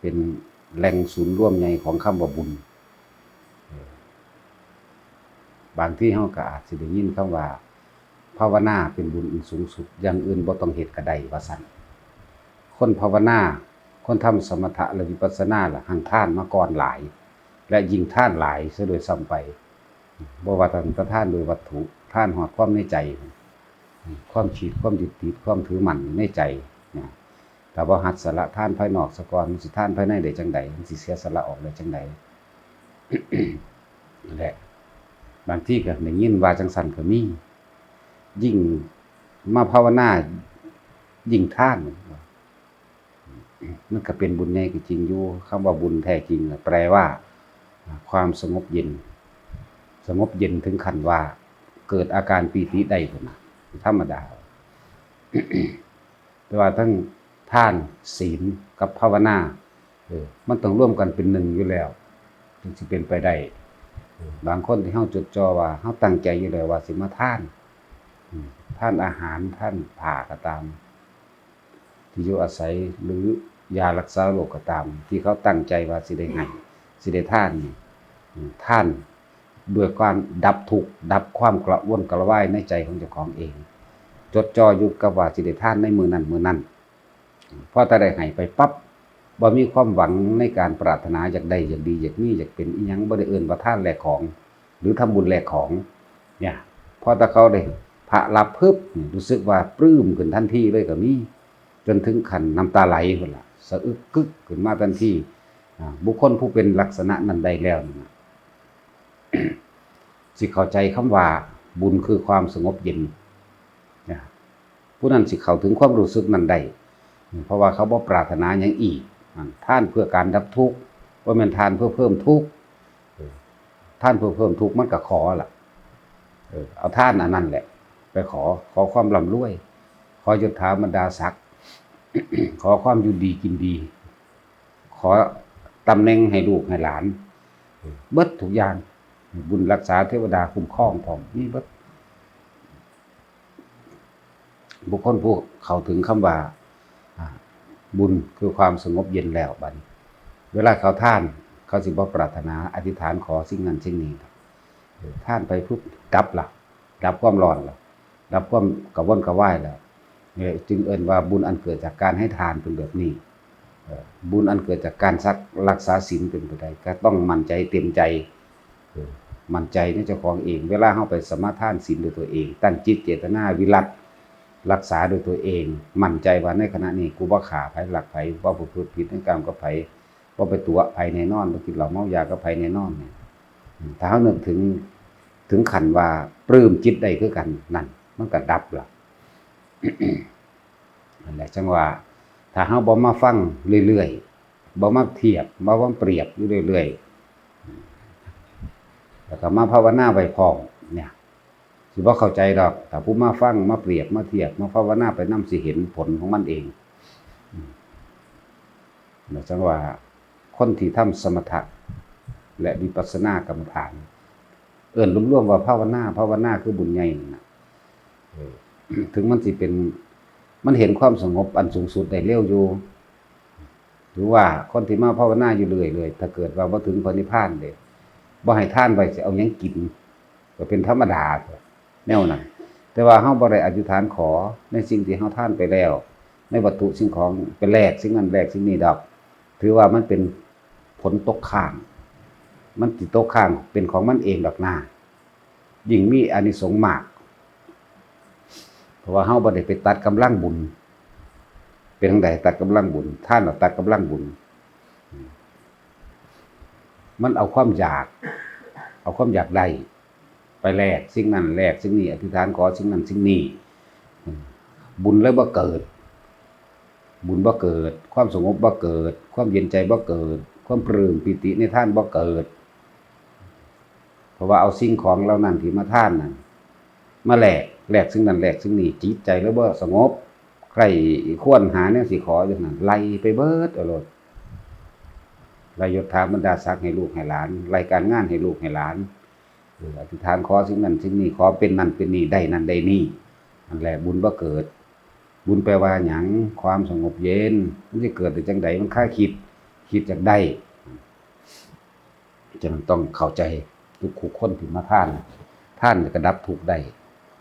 เป็นแหล่งศูนย์ร่วมใหญ่ของคำว่าบุญ บางที่เฮาก็อาจสิได้ยินคำว่า ภาวนาเป็นบุญอันสูงสุดอย่างอื่นบ่ต้องเฮ็ดก็ไดว่าซั่นคนภาวนาคนทำสมถะและวิปัสสนาล่ะหังท่านมาก่อนหลาย และยิ่งท่านหลายซะโดวยซ้ำไปบ่ว่าแต่ท่านโดยวัตถุท่านหอดความในใจ ความฉีดความยึดติดความถือมั่นในใจนะ แต่ว่าหัดสละท่านภายนอกสะกอนมันสิท่านภายในได้จังใดมันสิเสียสละออกได้จังใดนั่นแหละบางที่ก็ได้ยินว่าจังสันก็มียิ่งมาภาวนายิ่งท่านมันก็เป็นบุญใหญ่ก็จริงอยู่คำว่าบุญแท้จริงแปลว่า ความสงบเย็น สงบเย็นถึงขั้นว่า เกิดอาการปีติได้พุ่นน่ะธรรมดาแต่ว่าทั้ง ท่านศีลกับภาวนาเออมันต้องร่วมกันเป็นหนึ่งอยู่แล้วถึงสิเป็นไปได้บางคนที่เฮาจดจ่อว่าเฮาตั้งใจอยู่แล้วว่าสิมาท่านท่านอาหารท่านผ่าก็ตาม ที่อยู่อาศัยหรือยารักษาโรคก็ตาม ที่เขาตั้งใจว่าสิได้ให้สิได้ท่านนี่ท่านด้วยการดับทุกข์ดับความกระวนกระวายในใจของเจ้าของเอง จดจ่ออยู่กับว่าสิได้ท่านในมือนั้นมือนั้น พอแต่ได้ให้ไปปั๊บบ่มีความหวังในการปรารถนาอยากได้อยากดีอยากมีอยากเป็นอีหยังบ่ได้เอิ้นว่าท่านแลกของ หรือทำบุญแลกของ เนี่ยพอแต่เขาได้พระรับพึบรู้สึกว่าปลื้มขึ้นทันทีเลยก็มีจนถึงขั้นน้ำตาไหลพุ่นล่ะสะอึกกึกขึ้นมาทันทีบุคคลผู้เป็นลักษณะนั้นได้แล้วนะสิเข้าใจคำว่าบุญคือความสงบเย็นนะผู้นั้นสิเข้าถึงความรู้สึกนั้นได้ เพราะว่าเขาบ่ปรารถนาอย่างอีกท่านเพื่อการดับทุกข์ว่ามันทานเพื่อเพิ่มทุกข์ท่านเพื่อเพิ่มทุกข์มันก็ขอล่ะเอาท่านอันนั้นแหละ ไปขอขอความร่ำรวย ขอยศถาบรรดาศักดิ์ขอความอยู่ดีกินดี ขอตำแหน่งให้ลูกให้หลาน เบิดทุกอย่าง บุญรักษาเทวดาคุ้มครองพร้อมนี่เบิดบุคคลผู้เข้าถึงคำว่า บุญคือความสงบเย็นแล้วบัดนี้ เวลาเขาท่านเขาสิบ่ปรารถนาอธิษฐานขอสิ่งนั้นสิ่งนี้ท่านไปปุ๊บดับละดับความร้อนละดับความกระวนกระวายแล้วเนี่ยจึงเอิ้นว่าบุญอันเกิดจากการให้ทานเป็นแบบนี้บุญอันเกิดจากการซักรักษาศีลเป็นไปได้ก็ต้องมั่นใจเต็มใจมั่นใจในเจ้าของเอง เวลาเข้าไปสมาทานศีลด้วยตัวเอง ตั้งจิตเจตนาวิรัต รักษาโดยตัวเอง มั่นใจว่าในขณะนี้กูบ่ขาไผหลักไผบ่ประพฤติผิดในกรรมกับไผบ่าไปตัวไผแน่นอนบ่กินเหล้าเมายากับไผแน่นอนเนี่ยถ้าเฮานึกถึงถึงขันว่าปลื้มจิตได้คือกันนั่น มันก็ดับล่ะนั่นแหละจังว่า ถ้าเฮาบ่มาฟังเรื่อยๆบ่มาเทียบบ่มาเปรียบอยู่เรื่อยๆแล้วก็มาภาวนาไว้พร้อม สิบ่เข้าใจดอกแต่ผู้มาฟังมาเปรียบมาเทียบมาภาวนาไปนํสิเห็นผลของมันเองอืมแล้วจังว่าคนที่ทำสมถะและวิปัสสนากรรมฐาน เอิ้นรวมๆว่าภาวนาภาวนาคือบุญใหญ่นะถึงมันสิเป็นมันเห็นความสงบอันสูงสุดได้เร็วอยู่หรือว่าคนที่มาภาวนาอยู่เรื่อยเลยถ้าเกิดว่าบ่ถึงพระนิพพานเด้บ่ให้ท่านไว้สิเอายังกินก็เป็นธรรมดาเถอะ แนวนั้นแต่ว่าเฮาบ่ได้อธิษฐานขอในสิ่งที่เฮาท่านไปแล้ว ในวัตถุสิ่งของเป็นแลกสิ่งนั้นแลกสิ่งนี้ดอกถือว่ามันเป็นผลตกข้าง มันสิตกข้างเป็นของมันเองดอกหน้ายิ่งมีอานิสงส์มาก เพราะว่าเฮาบ่ได้ไปตัดกำลังบุญ เป็นทางใดตัดกำลังบุญ ท่านเอาตัดกำลังบุญ มันเอาความอยาก เอาความอยากได้ ไปแลกสิ่งนั้นแลกสิ่งนี้อธิษฐานขอสิ่งนั้นสิ่งนี้บุญเลยบ่เกิด บุญบ่เกิด ความสงบบ่เกิด ความเย็นใจบ่เกิด ความปลื้มปิติในท่านบ่เกิด เพราะว่าเอาสิ่งของเหล่านั้นที่มาท่านนั้นมาแลกแลกสิ่งนั้นแลกสิ่งนี้จิตใจแล้วบ่สงบใครควรหาแนวสิขอจังนั้นไล่ไปเบิดเอาโลดไล่ยศถาบรรดาศักดิ์ให้ลูกให้หลานไล่การงานให้ลูกให้หลาน อธิษฐานขอสิ่งนั้นสิ่งนี้ขอเป็นนั่นเป็นนี่ได้นั่นได้นี่นั่นแหละบุญบ่เกิด บุญแปลว่าหยังความสงบเย็นมันจะเกิดได้จังใดมันค่าคิดคิดอยากได้ฉะนั้นต้องเข้าใจทุกขุคนที่มาท่าน ท่านจะกระดับถูกได้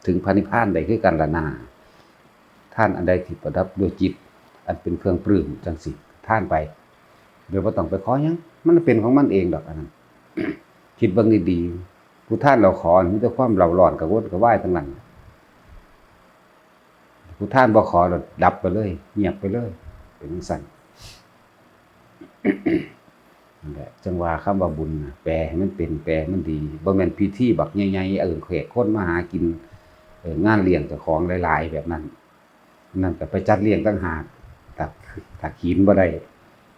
ถึงพระนิพพานได้คือกันละนา ท่านอันใดที่ประดับด้วยจิต อันเป็นเครื่องปลื้มจังสิท่านไปเดี๋ยวบ่ต้องไปขอหยังมันเป็นของมันเองดอกอันนั้นคิดบิ่งดีๆ ผู้ท่านเราขอมีแต่ความเราร้อนกระวนกระวายทั้งนั้นผู้ท่านบ่ขอเราดับไปเลย เงียบไปเลย เป็นจังซั่นนั่นแหละจังว่าคำว่าบุญแปลให้มันเป็นแปลมันดีบ่แม่นพิธีบักใหญ่ๆเอิ้นแขกคนมาหากินงานเลี้ยงเจ้าของหลาย ๆ แบบนั้น นั่นก็ไปจัดเลี้ยงต่างหากถ้าถ้าขีนบ่ได้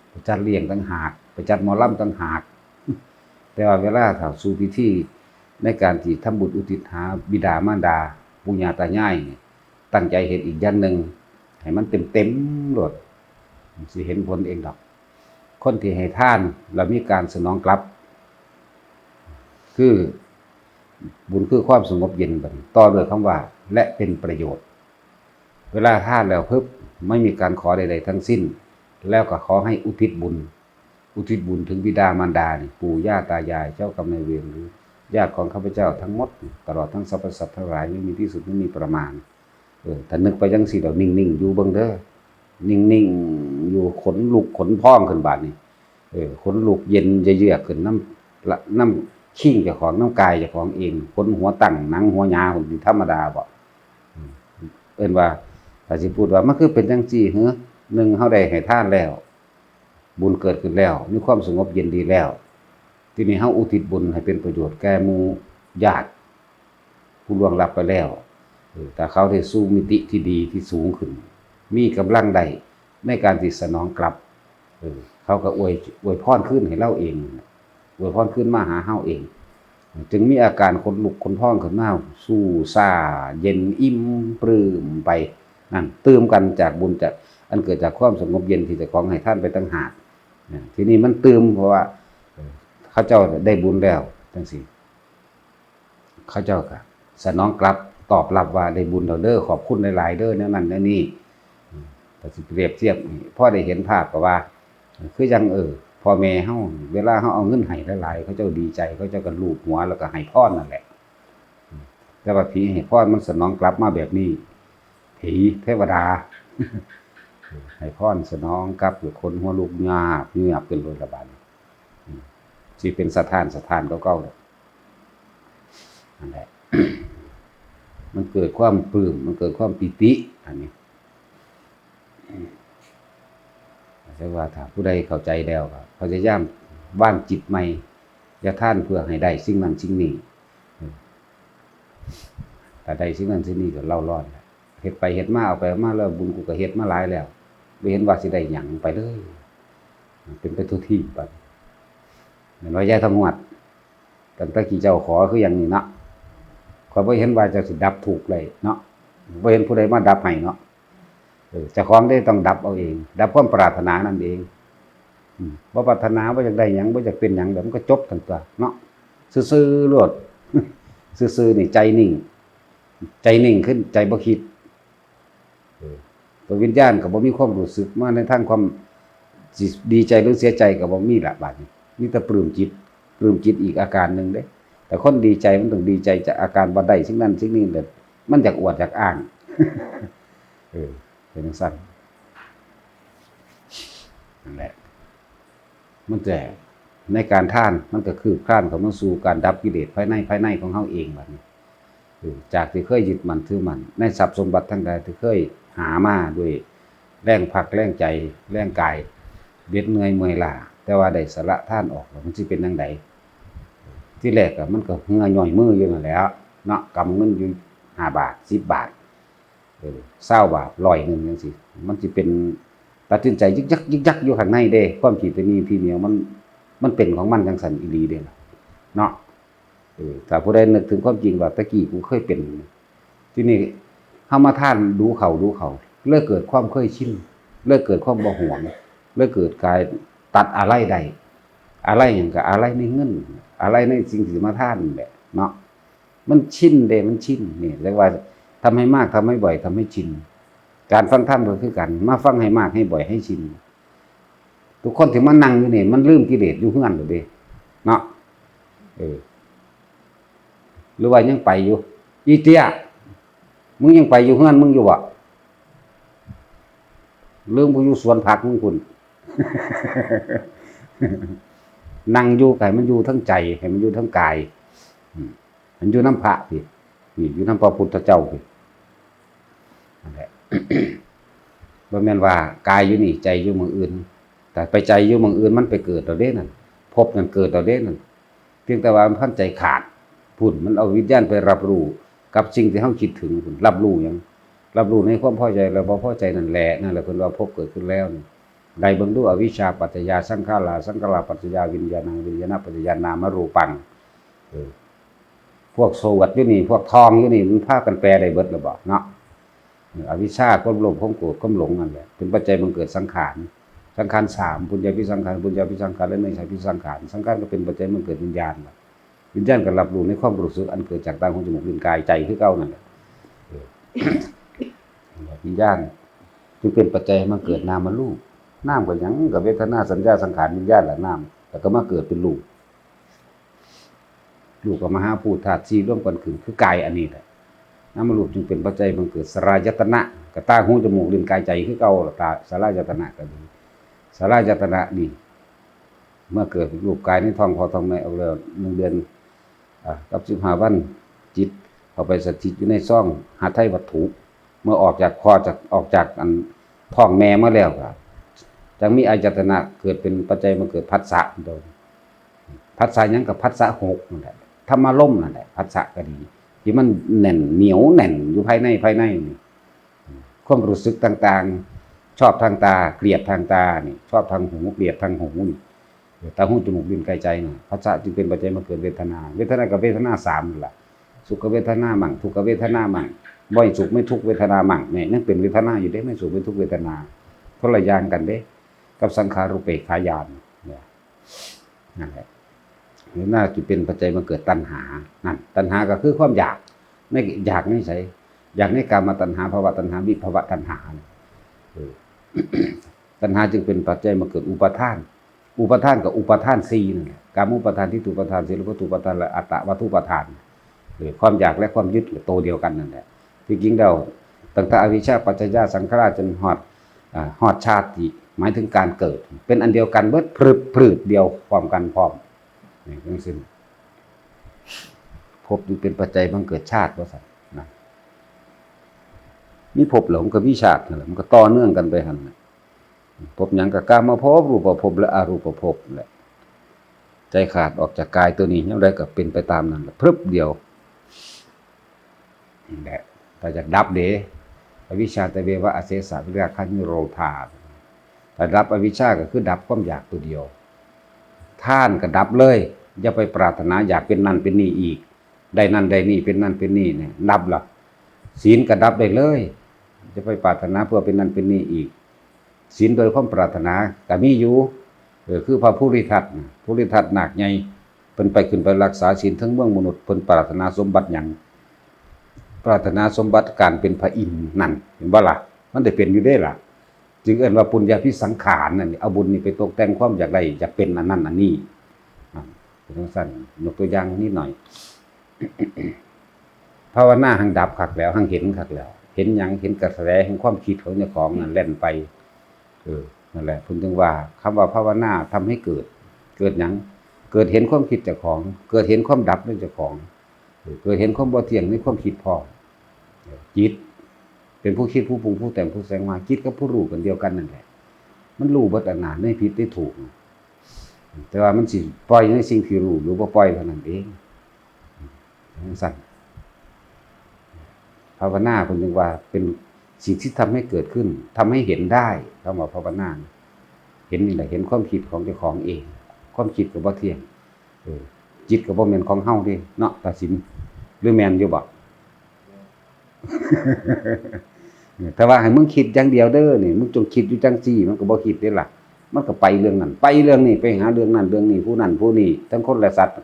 ไปจัดเลี้ยงต่างหากไปจัดมอลล่ำต่างหาก แต่ว่าเวลาถ้าสู่พิธี ในการที่ทำบุญอุทิศหาบิดามารดาปู่ย่าตายายตั้งใจเฮ็ดอีกอย่างหนึ่งให้มันเต็มๆโลดมันสิเห็นผลเองดอก คนที่ให้ท่านแล้วมีการสนองกลับ คือบุญคือความสงบเย็นบันต่อด้วยคำว่า และเป็นประโยชน์ เวลาท่านแล้วเพิ่ไม่มีการขอใดๆทั้งสิ้น แล้วก็ขอให้อุทิศบุญ อุทิศบุญถึงบิดามารดานี่ปู่ย่าตายายเจ้ากรรมนายเวรหรือ ญาติของข้าพเจ้าทั้งหมด ตลอดทั้งสรรพสัตว์ทั้งหลายไม่มีที่สุดไม่มีประมาณเออถ้านึกไปจังสี่เรานิ่งๆ อยู่เบิ่งเด้อนิ่งๆ อยู่ขนลุกขนพองขึ้นบาดนี้เออขนลุกเย็นเยือกขึ้นน้ำละน้ำขี้งจ้าของน้ำกายจ้าของเองขนหัวตั้งหนังหัวยาคนธรรมดาบ่อืมเอิ้นว่าถ้าสิพูดว่ามันคือเป็นจังซี่เฮ้อหนึ่งเฮาได้ให้ท่านแล้ว บุญเกิดขึ้นแล้วมีความสงบเย็นดีแล้ว ทีนี้เฮาอุทิศบุญให้เป็นประโยชน์แก่หมู่ญาติผู้ล่วงลับไปแล้วแต่เขาได้สู้มิติที่ดีที่สูงขึ้น มีกำลังใดในการที่สนองกลับเขาก็อวยอวยพรขึ้นให้เราเองอวยพรขึ้นมาหาเฮาเอง จึงมีอาการคนลุกคนพองขึ้นมาสู้ซาเย็นอิ่มปลื้มไปนั่นตื่มกันจากบุญจากอันเกิดจากความสงบเย็นที่จะของให้ท่านไปตั้งหากทีนี้มันตื่มเพราะว่า เขาเจ้าได้บุญแล้วจังซี่เขาเจ้าก็สนองกลับตอบรับว่าได้บุญเราเด้อขอบคุณหลายๆเด้อแนวนั้นแนวนี้อืมแต่สิเปรียบเทียบพ่อได้เห็นภาพก็ว่า คือจังเออพ่อแม่เฮาเวลาเฮาเอาเงินให้หลายๆเขาเจ้าดีใจเขาเจ้าก็ลูบหัวแล้วก็ให้พรนั่นแหละแต่ว่าผีให้พรมันสนองกลับมาแบบนี้ผีเทวดาให้พรสนองกลับหรือคนหัวลูกงาบเงียบเป็นโรยระบาด มสิเป็นสถานสถานเก่าๆเลยนั่นแหละมันเกิดความปลื้มมันเกิดความปิติ อันนี้แต่ว่าถ้าผู้ใดเข้าใจแล้วก็พยายามว่างจิตใหม่ยาท่านเพื่อให้ได้สิ่งนั้นสิ่งนี้แต่ได้สิ่งนั้นสิ่งนี้ก็เล่ารอดเฮ็ดไปเฮ็ดมาเอาไปมาแล้วบุญกูก็เฮ็ดมาหลายแล้วบ่เห็นว่าสิได้หยังไปเลย เป็นไปทุกที่บัด เหมือนว่ายายทองหวดตั้งแต่กี่เจ้าขอคืออย่างนี้เนาะขอยบ่เห็นว่าจะสิดับถูกเลยเนาะบ่เห็นผู้ใดมาดับให้เนาะเออเจ้าของได้ต้องดับเอาเอง ดับความปรารถนานั่นเองอืมบ่ปรารถนาว่าอยากได้หยังบ่อยากเป็นหยังเดี๋ยวมันก็จบทั้งตัวเนาะซื่อๆโลดซื่อๆนี่ใจนิ่ง ใจนิ่งขึ้นใจบ่คิดตัววิญญาณก็บ่มีความรู้สึกมาในทางความดีใจหรือเสียใจก็บ่มีละบาดนี้ มีแต่ปลื้มจิตปลื้มจิตอีกอาการหนึ่งเด้ แต่คนดีใจมันต้องดีใจจากอาการบ่ไดสิ่งนั้นสิ่งนี้เด้อมันอยากอวดอยากอ้างเออเป็นจังสั้นนั่นแหละมันแต่ในการท่านมันก็คือคลานเขามาสู่การดับกิเลสภายในภายในของเขาเองแบบนี้เออจากที่เคยยึดมันถือมัน ในทรัพย์สมบัติทั้งใดที่เคยหามาด้วยแรงพักแรงใจแรงกายเบ็ดเหนื่อยเมื่อยล้า แต่ว่าได้สละท่านออกมันสิเป็นจังไดที่แรกอะมันก็เหงื่อย่อยมืออยู่นั่นแหล้วเนาะกำเงินอยู่ห้าบาทสิบบาทเออเศร้าบาทลอยหนึ่งจังซี่มันสิเป็นตัดสินใจยึกยักยึกยักอยู่ข้างในเด้ ความคิดตัวนี้ที่เหนียวมันมันเป็นของมันจังสันอีหลีเด้เนาะเออถ้าผู้ใดนึกถึงความจริงว่าตะกี้กูเคยเป็น ที่นี่เฮามาท่านดูเขาดูเขาเลิกเกิดความเคยชินเลิกเกิดความบ่หวงเลิกเกิดกาย ตัดอะไรใดอะไรหยังก็อะไรในเงิน อะไรในสิ่งที่มาท่านแหละเนาะมันชินเดมันชินนี่เรียกว่าทำให้มากทำให้บ่อยทำให้ชิน การฟังธรรมก็คือกัน มาฟังให้มากให้บ่อยให้ชิน ทุกคนที่มานั่งอยู่นี่มันลืมกิเลสอยู่เฮือนหรือเด้เนาะเออหรือว่ายังไปอยู่อีเตียมึงยังไปอยู่เฮือนมึงอยู่บ่เรื่องบ่อยู่สวนผักมึงคุณ นั่งอยู่ไก่มันอยู่ทั้งใจให้มันอยู่ทั้งกายอันอยู่น้ำพระพี่นี่อยู่น้ำพระพุทธเจ้าพี่นั่นแหละบ่แม่นว่ากายอยู่นี่ ใจอยู่เมืองอื่น แต่ไปใจอยู่เมืองอื่นมันไปเกิดต่อเด้นั่นพบนั่นเกิดต่อเด้นั่นเพียงแต่ว่ามันพันใจขาดพุ่นมันเอาวิญญาณไปรับรู้กับสิ่งที่เฮาคิดถึงพุ่นรับรู้ยังรับรู้ในความพอใจแล้วบ่พอใจนั่นแหละนั่นแหละเพิ่นว่าพบเกิดขึ้นแล้วนี่ ได้เบิ่งดูอวิชชาปัจจยาสังขาราสังขาราปัจจยาวิญญาณังวิญญาณปัจจยานามรูปังพวกโซวัตอยู่นี่ พวกทองอยู่นี่มันพากันแปลได้เบิดแล้วบ่เนาะอวิชชาความโลภความโกรธความหลงนั่นแหละเป็นปัจจัยมันเกิดสังขารสังขารสามปุญญาพิสังขารปุญญาพิสังขารและเนยชาพิสังขารสังขารก็เป็นปัจจัยมันเกิดวิญญาณวิญญาณก็รับรู้ในความรู้สึกอันเกิดจากตาหูจมูกลิ้นกายใจคือเก่านั่นแหละวิญญาณจึงเป็นปัจจัยมันเกิดนามรูป นามก็หยังกับเวทนาสัญญาสังขารวิญญาณแหละนามแล้วก็มาเกิดเป็นรูปรูปกับมหาภูตธาตุสี่ร่วมกันขึ้นคือกายอันนี้แหละน้ำมันรูปจึงเป็นปัจจัยบังเกิดสลายตนะกระตาหูจมูกลิ้นกายใจคือเก่าตาสลายตนะก็ดีสลายตนะดีเมื่อเกิดรูปกายในท้องพอท้องแม่เอาแล้วหนึ่งเดือนกับสิบห้าวันจิตเข้าไปสถิตอยู่ในซ่องหาไทยวัตถุ เมื่อออกจากคอจากออกจากอันท้องแม่มาแล้วครับ จังมีอายตนะเกิดเป็นปัจจัยมาเกิดพัสสะโดยพัสสะยังกับพัสสะหกนั่นแหละธรรมล่มนั่นแหละพัสสะก็ดี ที่มันแน่นเหนียวแน่นอยู่ภายในภายในนี่ความรู้สึกต่างๆ ชอบทางตาเกลียดทางตานี่ชอบทางหูเกลียดทางหูนี่ตาหูจมูกลิ้นกายใจนี่ภาษาจึงเป็นปัจจัยมาเกิดเวทนา เวทนากับเวทนาสามนี่ล่ะสุขเวทนามั่งทุกขเวทนามั่งบ่อยสุขไม่ทุกเวทนามั่งเนี่ยนั่นเป็นเวทนาอยู่เด้ไม่สุขไม่ทุกเวทนาคนละอย่างกันเด้ กับสังขารุเปกขายานเนี่ยนั่นแหละหรือน่าจะเป็นปัจจัยมาเกิดตัณหานั่นตัณหาก็คือความอยากไม่อยากไม่ใช่อยากในการมาตัณหาภาวะตัณหาวิภาวะตัณหาตัณหาจึงเป็นปัจจัยมาเกิดอุปทาน อุปทานกับอุปทานสี่นั่นแหละการมุปทานที่ถูกประทานศีลวัตถุประทานและอัตตวัตถุประทานหรือความอยากและความยึดโตเดียวกันนั่นแหละที่จริงเราตั้งแต่อวิชชาปัจจยาสังขารจนหอดอหอดชาติ หมายถึงการเกิด เป็นอันเดียวกันเบิดพรึบพรืดเดียวความกันพร้อมนี่ทั้งสิ้นพจึงเป็นปัจจัยบังเกิดชาติว่าสันนะมีภพหลงกับวิชาตินั่นแหละมันก็ต่อเนื่องกันไปหันพหยังกับกามภพรูปภพและอรูปภพแหละ ใจขาดออกจากกายตัวนี้ยังไงก็เป็นไปตามนั้นพรึบเดียวแหละแต่จากดับเดอวิชาตเววะอเสสะวิราคันโรธา แต่ดับอวิชชาก็คือดับความอยากตัวเดียว ท่านก็ดับเลย อย่าไปปรารถนาอยากเป็นนั่นเป็นนี่อีก ได้นั่นได้นี่เป็นนั่นเป็นนี่เนี่ยดับละศีลก็ดับได้เลยจะไปปรารถนาเพื่อเป็นนั่นเป็นนี่อีกศีลโดยความปรารถนาก็มีอยู่เออคือพระผู้ริทัตน่ะผู้ริทัตหนักใหญ่เพิ่นไปขึ้นไปรักษาศีลทั้งเมืองมนุษย์เพิ่นปรารถนาสมบัติหยังปรารถนาสมบัติการเป็นพระอินทร์นั่นเห็นบ่ล่ะ มันได้เป็นอยู่ได้ล่ะ จึงเอิ้นว่าปุญญาพิสังขารนั่นนี่เอาบุญนี่ไปตกแต่งความอยากได้อยากเป็นอันนั้นอันนี้อ่าเป็นจังสั้นยกตัวอย่างนิดหน่อยภาวนาหังดับขักแล้วหังเห็นขักแล้ว เห็นหยังเห็นกระแสแห่งความคิดของเจ้าของนั่นแล่นไปเออนั่นแหละผมถึงว่าคำว่าภาวนาทำให้เกิด เกิดหยังเกิดเห็นความคิดเจ้าของ เกิดเห็นความดับในเจ้าของเออเกิดเห็นความบ่เที่ยงในความคิดพอเออจิต เป็นผู้คิดผู้ปรุงผู้แต่งผู้แสงมาคิดกับผู้รู้กันเดียวกันนั่นแหละ มันรู้เบัดอันนาไม่ผิดได้ถูก แต่ว่ามันสิปล่อยในสิ่งที่รู้หรือว่าปล่อยเท่านั้นเองสั้นภาวนาคนหนึ่งว่าเป็นสิ่งที่ทำให้เกิดขึ้นทำให้เห็นได้คำว่าภาวนาเห็นนี่แหละเห็นความคิดของเจ้าของเอง ความคิดกับว่าเที่ยงจิตกับว่าแมนของเฮ้าดิเนาะตัดสินหรือแมนอยู่บ่ แต่ว่าให้มึงคิดอย่างเดียวเด้อนี่มึงจงคิดอยู่จังซี่ มันก็บ่คิดได้ล่ะ มันก็ไปเรื่องนั้นไปเรื่องนี้ไปหาเรื่องนั้นเรื่องนี้ผู้นั้นผู้นี้ทั้งคนและสัตว์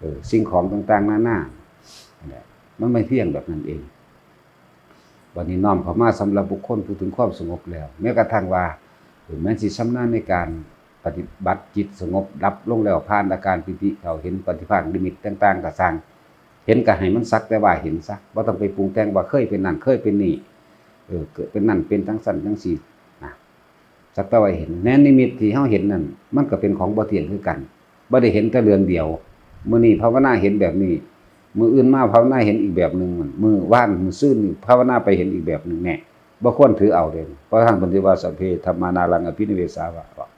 เออสิ่งของต่างๆนานานั่นแหละมันไม่เที่ยงแบบนั้นเองวันนี้น้อมเข้ามาสำหรับบุคคลผู้ถึงความสงบแล้ว แม้กระทั่งว่าเออแม้สิชำนาญในการปฏิบัติจิตสงบรับลงแล้วผ่านอาการปิติเขาเห็นปฏิภาคลิมิตต่าง ๆก็สร้างเห็นก็ให้มันสักแต่ว่าเห็นซะบ่ต้องไปปรุงแต่งว่าเคยเป็นนั่นเคยเป็นนี่ เออเกิดเป็นนั่นเป็นทั้งสันทั้งสีนะสักต่ว่าเห็นแน่นิมิตที่เฮาเห็นนั่นมันก็เป็นของบ่เที่ยงคือกันบ่ได้เห็นแต่เรือนเดียวมื้อนี้ภาวนาเห็นแบบนี้มืออื่นมาภาวนาเห็นอีกแบบหนึ่งมันมือว่านมือซื่นนี่ภาวนาไปเห็นอีกแบบหนึ่งแน่บ่ควรถือเอาเด่นเพราะทางปฏิวัติสัพเพธรรมานารังอภินิเวสาวะ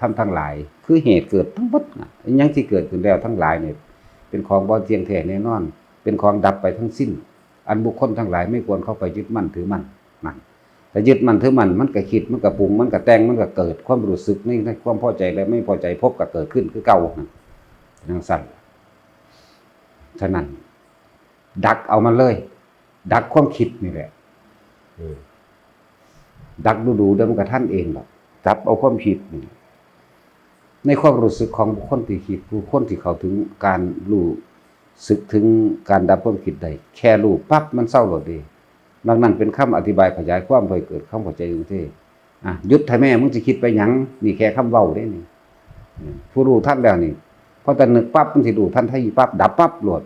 ทำทั้งหลาย คือเหตุเกิดทั้งหมดอิหยังที่เกิดขึ้นแล้วทั้งหลายเนี่ยเป็นของบ่เที่ยงแท้แน่นอน เป็นของดับไปทั้งสิ้น อันบุคคลทั้งหลายไม่ควรเข้าไปยึดมั่นถือมั่นนั่นแต่ยึดมั่นถือมั่นมันก็คิดมันก็ปรุงมันก็แต่งมันก็เกิดความรู้สึกนในความพอใจและไม่พอใจพบก็เกิดขึ้นคือเก่านั่นจังสั่นฉะนั้น ดักเอามาเลย ดักความคิดนี่แหละดักดูดูเดิมกับท่านเองหรอกจับเอาความคิดนี่ในความรู้สึกของบุคคลที่คิดบุคคลที่เขาถึงการรู้ สึกถึงการดับความคิดได้แค่รู้ปั๊บมันเศร้าหลดดีดังนั้นเป็นคำอธิบายขยายความเพื่อให้เกิดความเข้าใจกรุงเทพอะหยุดไทยแม่มึงจะคิดไปยังนี่แค่คำเว้าได้นี่ผู้รู้ท่านแล้วนี่พอแต่นึกปั๊บมันสิดูทันทีปั๊บดับปั๊บหลด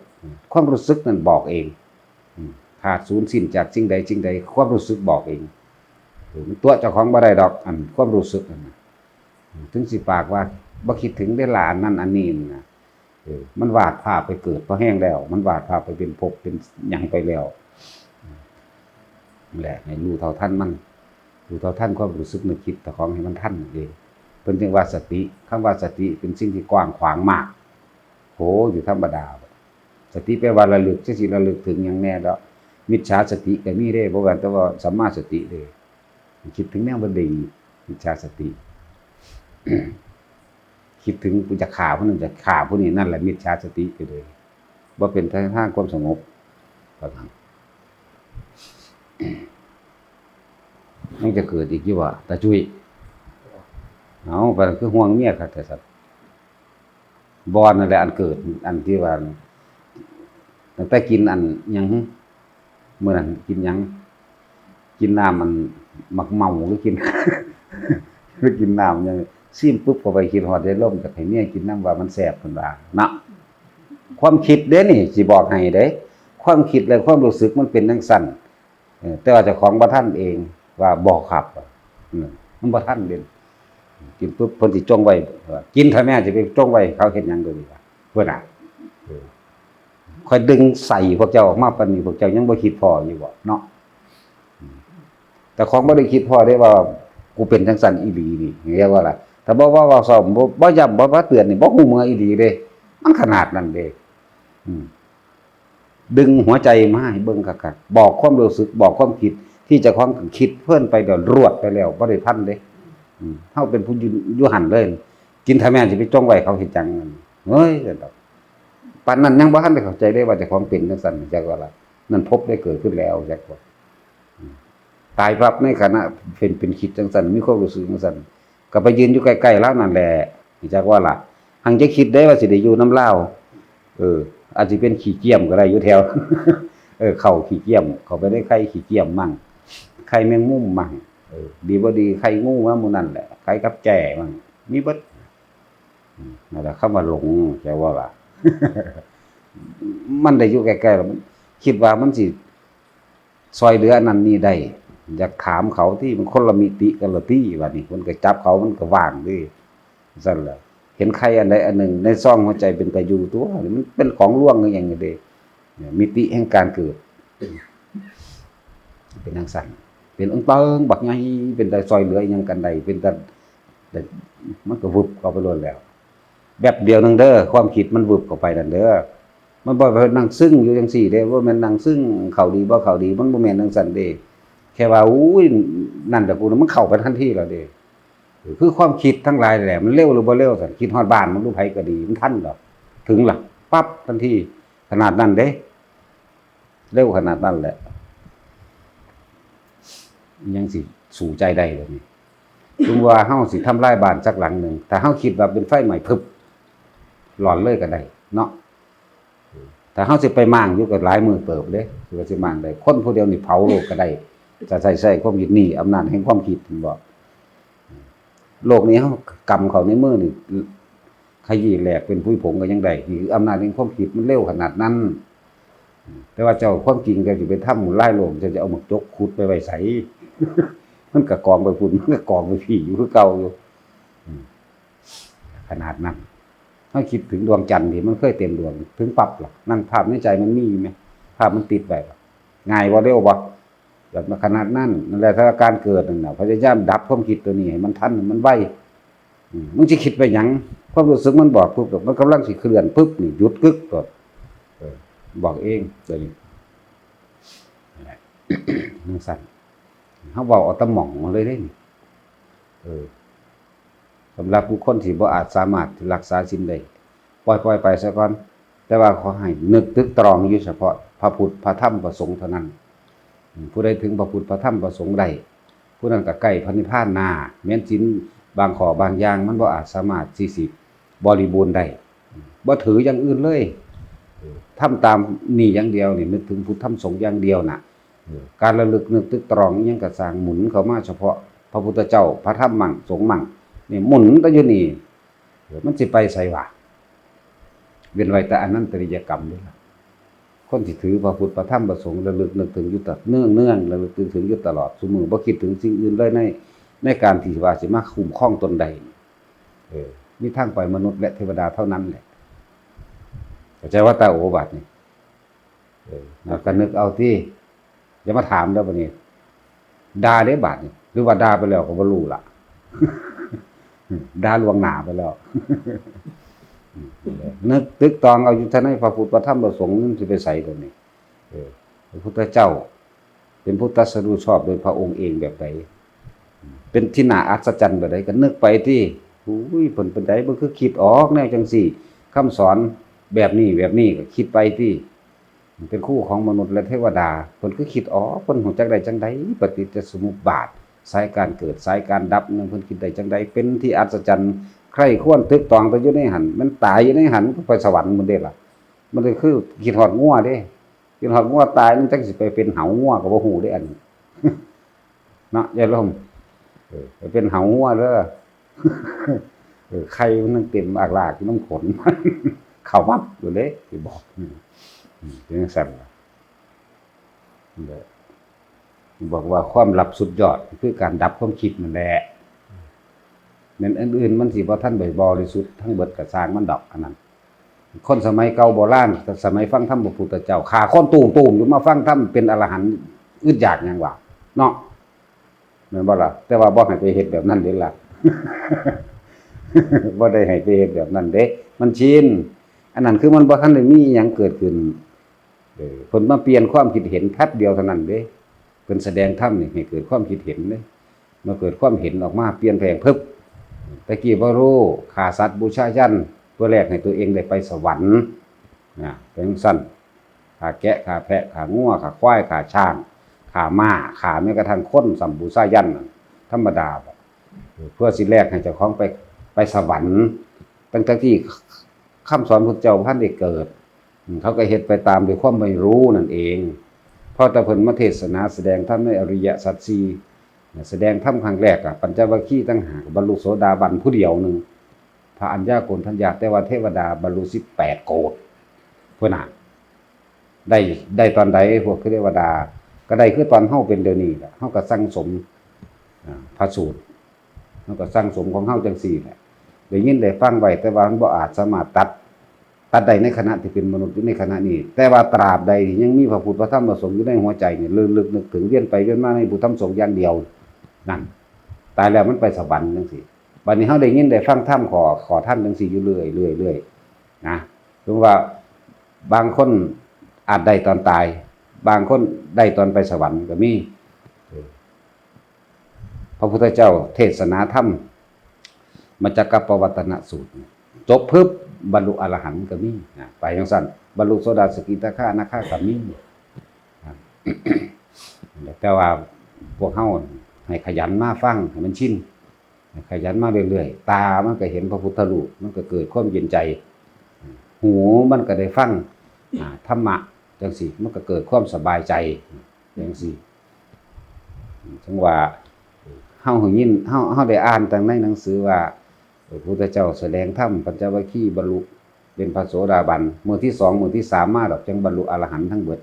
ความรู้สึกนั่นบอกเองขาดศูนย์สิ้นจากสิ่งใดสิ่งใด ความรู้สึกบอกเองตัวเจ้าของบ่ได้ดอกอันความรู้สึกนั่นถึงสิปากว่าบ่คิดถึงได้ลานนั้นอันนี้นะ มันวาดภาพไปเกิดพอแห้งแล้ว มันวาดภาพไปเป็นภพเป็นหยังไปแล้วนั่แหละให้รู้เท่าทันมันรู้เท่าทันความรู้สึกนึกคิดแต่ของให้มันทันนั่นเองเพิ่นจึงว่าสติคำว่าสติเป็นสิ่งที่กว้างขวางมากโหอยู่ธรรมดาสติแปลว่าระลึกจังสิระลึกถึงอย่างแน่แล้ว มิจฉาสติก็มีเด้บ่ว่าแต่ว่าสัมมาสติเด้คิดถึงแนวบ่ดีมิจฉาสติ คิดถึงกูจะฆ่าผู้นั้นจะฆ่าผู้นี้นั่นแหละมิจฉาสติไปเลยบ่าเป็นทางทางความสงบว่าซั่นมันจะเกิดอีกอยู่ว่าตาจุยเอาไปคือห่วงเมียครับแต่สัตว์บอนนั่นแหละอันเกิด อันที่ว่าตั้งแต่กินอันยังเมื่อนั้นกินยัง กินน้ำมันมักเมาหรือกินหรือกินน้ำยัง ซิมปุ๊บก็ไปคิดฮอดได้ล่มจากให้เมียกินน้ำว่ามันแสบเพิ่นว่าเนาะความคิดเด้นี่สิบอกให้เด้ ความคิดและความรู้สึกมันเป็นจังซั่นแต่ว่าเจ้าของบ่ทันเองว่าบอกครับมันบ่ทันเด่นกินปุ๊บเพิ่นสิจ้องไว้กินถ้าแม่สิไปจ้องไว้เขาเฮ็ดหยังก็ดีว่าเพิ่นน่ะคอยดึงใส่พวกเจ้าออกมาปนี้พวกเจ้ายังบ่คิดพออยู่บ่เนาะแต่ของบ่ได้คิดพอได้ว่ากูเป็นจังซั่นอีหลีนี่เรียกว่าล่ะ ถ้าบ่ว่าว่าสอบบ่บ่ย้ำบ่ว่าเตือนนี่บ่ฮู้มืออีหลีเด้มันขนาดนั้นเด้ดึงหัวใจมาให้เบิ่งคักๆบอกความรู้สึกบอกความคิด ที่จะของคิดเพิ่นไปเดี๋ยวรวดไปแล้วบ่ได้ทันเด้เฮาเป็นผู้อยู่หันเลย กินทาแม่นสิไปจ้องไว้เขาเฮ็ดจังนั่นเฮ้ยแต่ดอกปานนั้นยังบ่ทันได้เข้าใจได้ว่าจ้าของเป็นจังซั่นจักว่าล่ะนั่นพบได้เกิดขึ้นแล้วจักว่าตายปั๊บในขณะเป็นเป็นคิดจังซั่นมีความรู้สึกจังซั่น ก็ไปยืนอยู่ใกล้ๆแล้วนั่นแหละจักว่าล่ะหังจะคิดได้ว่าสิได้อยู่น้ำเลาเออ อาจสิเป็นขี้เกียมก็ได้อยู่แถวเออ เข้าขี้เกียม เขาไปได้ไข่ขี้เกียมมั่งไข่แมงมุมมั่งเออ ดีบ่ดีใครงูว่ามูนั่นแหละใครกับแก่มันมีบิดอืมนั่นแหละคำว่าหลงแกว่าล่ะมันได้อยู่ใกล้ๆแล้วมัน คิดว่ามันสิซอยเหลืออันนั้นนี่ได้ อยากถามเขาที่มันคนละมิติกันละที่ว่านี่มันก็จับเขามันก็ว่างดิซั่นแหละเห็นใครอันใดอันหนึ่ง ในซ่องหัวใจเป็นตะยูตัวมันเป็นของล่วงอย่างนี้เดียมิติแห่งการเกิด เป็นทางสั่นเป็นองเติงบักใหญ่เป็นแต่ซอยเหลืออีหยังกันใดเป็นแต่แต่มันก็วึบเข้าไปล้วนแล้ว แบบเดียวนึงเด้อความคิดมันวึบเข้าไปนั่นเด้อมันบ่ไปนั่งซึ้งอยู่จังซี่เด้ว่ามันนั่งซึ้งเขาดีบ่เขาดี มันบ่แม่นจังซั่นเด้ แค่ว่าอุ้ยนั่นแต่กูมันเข้าไปทันทีแล้วเด้คือความคิดทั้งหลายแหละมันเร็วหรือบ่เร็วซั่นคิดฮอดบ้านมันรู้ไผก็ดีมันทันดอก ถึงหล่ะปั๊บทันทีขนาดนั้นเด้ เร็วขนาดนั้นแหละ ยังสิสู่ใจได้แบบนี้ถึงว่าเฮาสิทำลายบ้านสักหลังหนึ่งแต่เฮาคิดว่าเป็นไฟใหม่พึบหลอนเลยก็ได้เนาะแต่เฮาสิไปมั่างอยู่กับหลายมือเติบเด้สิว่าสิมั่างได้คนผู้เดียวนี่เผาโลกก็ได้ จะใส่ใส่ความคิดนี่อำนาจแห่งความคิดผมบอกโลกนี้เฮากำเขาในมือนี่ขยี้แหลกเป็นผุยผงก็ยังได้คืออำนาจแห่งความคิดมันเร็วขนาดนั้น แต่ว่าเจ้าความจริงก็สิไปทำหมูไล่โลกจะจะเอาหมกจกขุดไปไว้ไสมันก็กองไปพุ่นมันก็กองไปผีอยู่คือเก่าอยู่ขนาดนั้นถ้าคิดถึงดวงจันทร์ที่มันเคยเต็มดวง ถึงปรับหรอนั่นภาพในใจมันมีไหมภาพมันติดไว้บ่ง่ายบ่เร็วบ่ แบบมาขนาดนั้นนั่นแหละถ้าการเกิดนั่นน่ะพยายามดับความคิดตัวนี้ให้มันทันมันไวมึงสิคิดไปหยังความรู้สึกมันบอกปุ๊บมันกำลังสิเคลื่อนปุ๊บนี่หยุดกึกก่อนเออบอกเองตัวนี้นั่นแหละนั่นสั่นเขาบอกเอาตะหม่องมาเลยได้นี่เออสำหรับผู้คนที่บ่อาจสามารถรักษาศีลได้ปล่อยปล่อยไปซะก่อน แต่ว่าขอให้นึกตึกตรองอยู่เฉพาะ พระพุทธพระธรรมพระสงฆ์เท่านั้น ผู้ใดถึงพระพุทธพระธรรมพระสงฆ์ได้ผู้นั้นก็ใกล้พระนิพพานนาแม้นศีลบางขอบางอย่างมันบ่อาจสามารถสิสิบริบูรณ์ได้บ่ถืออย่างอื่นเลยทำตามนี่อย่างเดียวนี่นึกถึงพุทธธรรมสงฆ์อย่างเดียวน่ะการระลึกนึกตึกตรองยังกระสางหมุนเข้ามาเฉพาะ พระพุทธเจ้าพระธรรมมั่งสงฆ์มั่งนี่หมุนก็อยู่นี่มันสิไปไสวะเวียนไว้แต่อันนั้นตริยกรรมด้วยล่ะ คนที่ถือพระพุทธพระธรรมพระสงฆ์ระลึกนึกถึงอยู่ตลอดเนื่องเนื่องระลึกนึกถึงอยู่ตลอดสมือบ่คิดถึงสิ่งอื่นเลยใน ในการที่ว่าสิมาคุ้มครองตนใดเออมีทางไปมนุษย์และเทวดาเท่านั้นแหละเข้าใจว่าตาโอบัดนี่เออก็นึกเอาที่อย่ามาถามเด้อบัดนี้ดาได้บาดนี่หรือว่าดาไปแล้วก็บ่รู้ล่ะดาลวงหนาไปแล้ว นึกตึกตองเอาอยู่ท่านให้พระพุทธพระธรรมพระสงฆ์นั่นสิไปใส่ตัวนี้เออพระพุทธเจ้า เป็นพุทธสรู้ชอบโดยพระองค์เองแบบใดเป็นที่หนาอัศจรรย์แบบใดก็นึกไปที่อุ้ยผลเป็นใดมันคือคิดออกแนวจังสี่คำสอนแบบนี้แบบนี้ก็คิดไปที่เป็นคู่ของมนุษย์และเทวดาเพิ่นคือคิดอ๋อเพิ่นหูจักได้จังไดปฏิจจสมุปบาทสายการเกิดสายการดับนั่นกินคิดได้จังไดเป็นที่อัศจรรย์ ใครควรตึกตองไปอยู่ในหันมันตายอยู่ในหันก็ไปสวรรค์มันเด้ล่ะ มันก็คือคิดฮอดงัวเด้คิดฮอดงัวตายมันจังสิไปเป็นเหางัวก็บ่ฮู้เด้อันนี้เนายลมเออไปเป็นเหางัวเด้อเออไข่มันนั่งเต็มอากลากน้ำขนเข้าวับอยู่เด้สิบอกเป็นสั่นล่ะนั่นแหละบอกว่าความลับสุดยอดคือการดับความคิดนั่นแหละ นั่นอันอื่นมันสิบ่ทันบริสุทธิ์ทั้งเบิดกระสางมันดอกอันนั้น คนสมัยเก่าโบราณสมัยฟังธรรมพระพุทธเจ้าขาคนตูมตูมอยู่มาฟังธรรมเป็นอรหันต์อึดอยากหยังว่าเนาะแม่นบ่ล่ะแต่ว่าบ่ให้ไปเฮ็ดแบบนั้นเด้ล่ะบ่ได้ให้ไปเฮ็ดแบบนั้นเด้ มันชินอันนั้นคือมันบ่ทันได้มีอิหยังเกิดขึ้นเออเพิ่นมาเปลี่ยนความคิดเห็นแป๊บเดียวเท่านั้นเด้เพิ่นแสดงธรรมนี่ให้เกิดความคิดเห็นเด้มื่อเกิดความเห็นออกมาเปลี่ยนแปลงเพึบ ตะกี้บ่รู้ฆ่าสัตว์บูชายันตัวแรกให้ตัวเองได้ไปสวรรค์นะเป็นจังซั่นฆ่าแกะฆ่าแพะฆ่างัวฆ่าควายฆ่าช้างฆ่าม้าฆ่าแม้กระทั่งคนสัมบูชายันธรรมดาบ่เพื่อสิแลกให้เจ้าของไปไปสวรรค์ตั้งแต่ที่คำสอนพุทธเจ้าท่านได้เกิด เขาก็เฮ็ดไปตามด้วยความไม่รู้นั่นเอง เพราะแต่เพิ่นมาเทศนาแสดงธรรมในอริยสัจสี่ แสดงธรรมครั้งแรกอะปัญจวัคคีย์ตั้งหากบรรลุโสดาบันผู้เดียวหนึ่งพระอัญญาโกณทัญญาแต่ว่าเทวดาบรรลุ18โกฏเพิ่นน่ะได้ได้ตอนใดพวกเทวดา ก็ได้คือตอนเฮาเป็นเดี๋ยวนี้แหละเฮาก็สั่งสมพระสูตรเฮาก็สั่งสมของเฮาจังซี่แหละได้ยินได้ฟังไว้แต่ว่าบ่อาจสามารถตัดตัดได้ในขณะที่เป็นมนุษย์ในขณะนี้ แต่ว่าตราบใดยังมีพระพุทธพระธรรมพระสงฆ์อยู่ในหัวใจเนี่ยลึกๆนึกถึงเวียนไปเวียนมาในพุทธธรรมสงฆ์อย่างเดียว นั่นตายแล้วมันไปสวรรค์จังซี่บัดนี้เฮาได้ยินได้ฟังธรรมขอขอท่านจังซี่อยู่เรื่อยเรื่อยเรื่อยนะถึงว่าบางคนอาจได้ตอนตาย บางคนได้ตอนไปสวรรค์ก็มีพระพุทธเจ้า เทศนาธรรมมาจากกปวัตนสูตร จบพึบบรรลุอรหันต์ก็มีนะไปจังซั่นบรรลุโสดาสกิทาคานาคาก็มีแต่ว่าพวกเฮา ให้ขยันมาฟังให้มันชินขยันมาเรื่อยๆ ตามันก็เห็นพระพุทธรูปมันก็เกิดความเย็นใจ หูมันก็ได้ฟังธรรมะจังซี่มันก็เกิดความสบายใจจังซี่จังว่าเฮาหึงยินเฮาเฮาได้อ่านตั้งในหนังสือว่าพระพุทธเจ้าแสดงธรรมปัญจวัคคีย์บรรลุเป็นพระโสดาบันมือที่สองมือที่สามมาดอกจังบรรลุอรหันต์ทั้งเบิด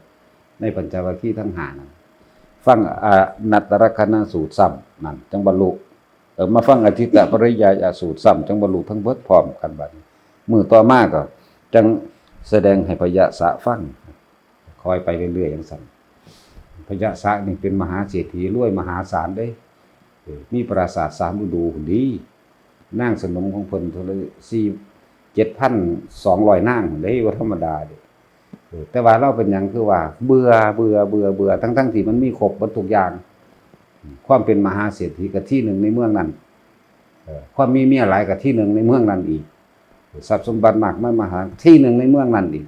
ในปัญจวัคคีย์ทั้งหานั่น ฟังอ่านัตตรคณสูตรซ้ำนั่นจังบรรลุเออมาฟังอธิตตปริยายสูตรซ้ำจังบรรลุทั้งเบิดพร้อมกันบัดนี้มื้อต่อมาก็จังแสดงให้พยะสะฟังคอยไปเรื่อยๆอย่างซั่นพยะสะนี่เป็นมหาเศรษฐีรวยมหาศาลเด้เออมีปราสาทสามฤดูหุ่นดีนางสนมของเพิ่นเท่าไหร่สี่เจ็ดพันสองร้อยนางหุ่นได้ว่าธรรมดาเด้เออ แต่ว่าเราเป็นหยังคือว่า เบื่อเบื่อเบื่อเบื่อทั้งทั้งๆที่มันมีครบหมดทุกอย่าง ความเป็นมหาเศรษฐีกับที่หนึ่งในเมืองนั้นความมีเมียหลายกับที่หนึ่งในเมืองนั้นอีกทรัพย์สมบัติมากมายมหาที่หนึ่งในเมืองนั้นอีก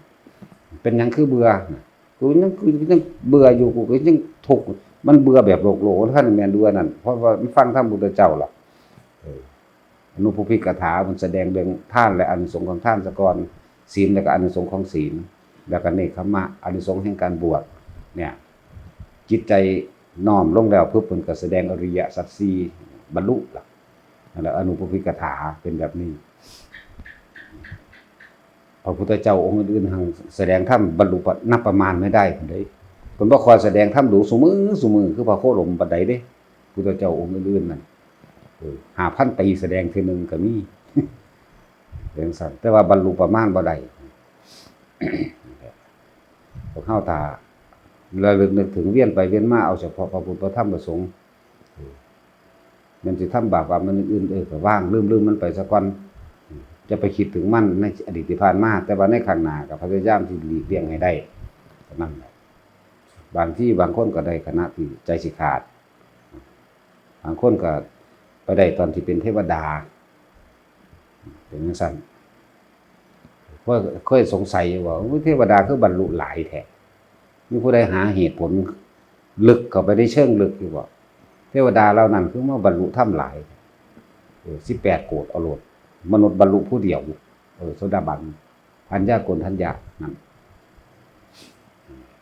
เป็นหยังคือเบื่อกูยังกูยังเบื่ออยู่กูก็ยังทุกมันเบื่อแบบโลกโลกท่านแมนเบื่อนั่นเพราะว่ามันฟังธรรมพุทธเจ้าล่ะเอออนุภูพิกถามันแสดงเรื่องท่านและอานิสงของท่านสกอนศีลและก็อานิสงของศีล แล้วก็เนคขมะอานิสงส์แห่งการบวชเนี่ยจิตใจน้อมลงแล้วเพื่อเพิ่นก็แสดงอริยสัจสี่บรรลุล่ะแหละอนุภูพิกถาเป็นแบบนี้พระพุทธเจ้าองค์อื่นๆทางแสดงธรรมบรรลุนับประมาณไม่ได้ผมได้เพิ่นบ่คอยแสดงธรรมดูสมือสมือคือพระโคดมบัดใดเด้พุทธเจ้าองค์อื่นๆนั่นเออ5,000ปีแสดงเทนึงก็มีเรื่องสั่นแต่ว่าบรรลุประมาณบ่ได้ พวกเฮาตาระลึกนึกถึงเวียนไปเวียนมาเอาเฉพาะพระพุทธพระธรรมพระสงฆ์มันสิทำบาปว่ามันอื่นๆเออก็ว่างลืมๆมันไปซะก่อนจะไปคิดถึงมันในอดีตที่ผ่านมาแต่ว่าในข้างหน้ากับพยายามที่หลีกเลี่ยงให้ได้นั้นแหละบางที่บางคนก็ได้ขณะที่ใจสิขาด บางคนก็ไปได้ตอนที่เป็นเทวดา เป็นจังซั่น เพราะเคยสงสัยว่าเทวดาคือบรรลุหลายแท้มีผู้ใดหาเหตุผลลึกเข้าไปได้เชิงลึกอยู่บ่เทวดาเหล่านั้นคือว่าบรรลุถ้ำหลายเออ18โกดเอาโลดมนุษย์บรรลุผู้เดียวเออโสดาบันพันยากลทันยานั่น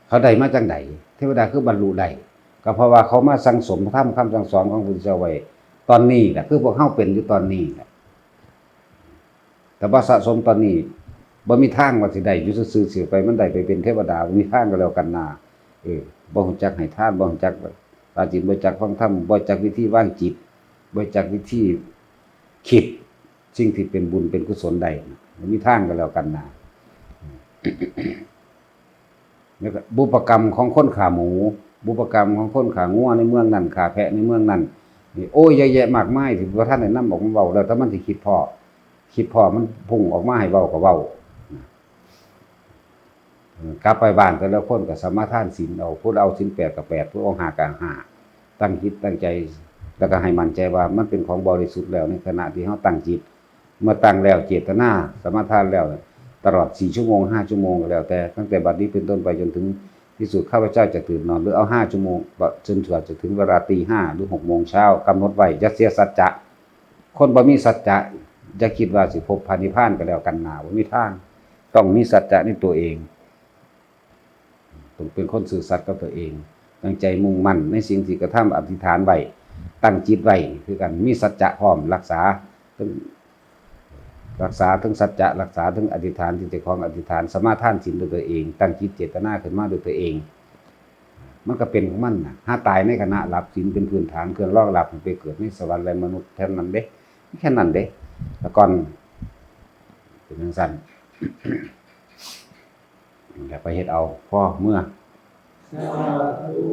เขาได้มาจังไดเทวดาคือบรรลุได้ก็เพราะว่าเขามาสังสมธรรมคำสั่งสอนของพระพุทธเจ้าไว้ตอนนี้แหละคือพวกเฮาเป็นอยู่ตอนนี้แหละแต่ว่าสะสมตอนนี้ บ่มีทางว่าสิได้อยู่ซื่อๆเสียไปมันได้ไปเป็นเทวดาบ่มีทางก็แล้วกันนาเออบ่ฮู้จักให้ทานบ่ฮู้จักตาจิตบ่จักฟังธรรมบ่จักวิธีวางจิตบ่จักวิธีคิดสิ่งที่เป็นบุญเป็นกุศลใดนะมันมีทางกันแล้วกันนะแล้วก็บุปกรรมของคนขาหมู บุปกรรมของคนขางัวในเมืองนั้นขาแพะในเมืองนั้นนี่โอ้ยเยอะแยะมากมายที่พระท่านได้นำออกมาเว้าแล้วถ้ามันสิคิดพอคิดพอมันพุ่งออกมาให้เว้าก็เว้าเออ กลับไปบ้านแต่ละคนก็สมาทานศีลเอาพูดเอาศีลแปดกับแปดพูดเอาหากับห้าตั้งคิดตั้งใจแล้วก็ให้มั่นใจว่ามันเป็นของบริสุทธิ์แล้วในขณะที่เฮาตั้งจิต เมื่อตั้งแล้วเจตนาสมาทานแล้ว ตลอด4ชั่วโมง5ชั่วโมงก็แล้ว แต่ตั้งแต่บัดนี้เป็นต้นไปจนถึงที่สุดข้าพเจ้าจะตื่นนอนหรือเอา5ชั่วโมงจนกว่าจะถึงเวลาตี5หรือ6โมงเช้ากำหนดไว้อย่าเสียสัจจะ คนบ่มีสัจจะจะคิดว่าสิพบพานิพานก็แล้วกันหนาบ่มีทาง ต้องมีสัจจะในตัวเอง ต้องเป็นคนซื่อสัตย์กับตัวเอง ตั้งใจมุ่งมั่นในสิ่งที่กระทำอธิษฐานไว้ตั้งจิตไว้คือกันมีสัจจะพร้อมรักษาทั้งรักษาทั้งสัจจะรักษาทั้งอธิษฐานที่จะคลองอธิษฐานสมาทานศีลด้วยตัวเอง ตั้งจิตเจตนาขึ้นมาด้วยตัวเอง มันก็เป็นของมันนะถ้าตายในขณะหลับศีลเป็นพื้นฐานเครื่องรองรับไปเกิดในสวรรค์และมนุษย์แค่นั้นเด้แค่นั้นเด้แล้วก่อนเป็นจังซั่น แล้วไปเฮ็ดเอาพ่อเมื่อสาธุ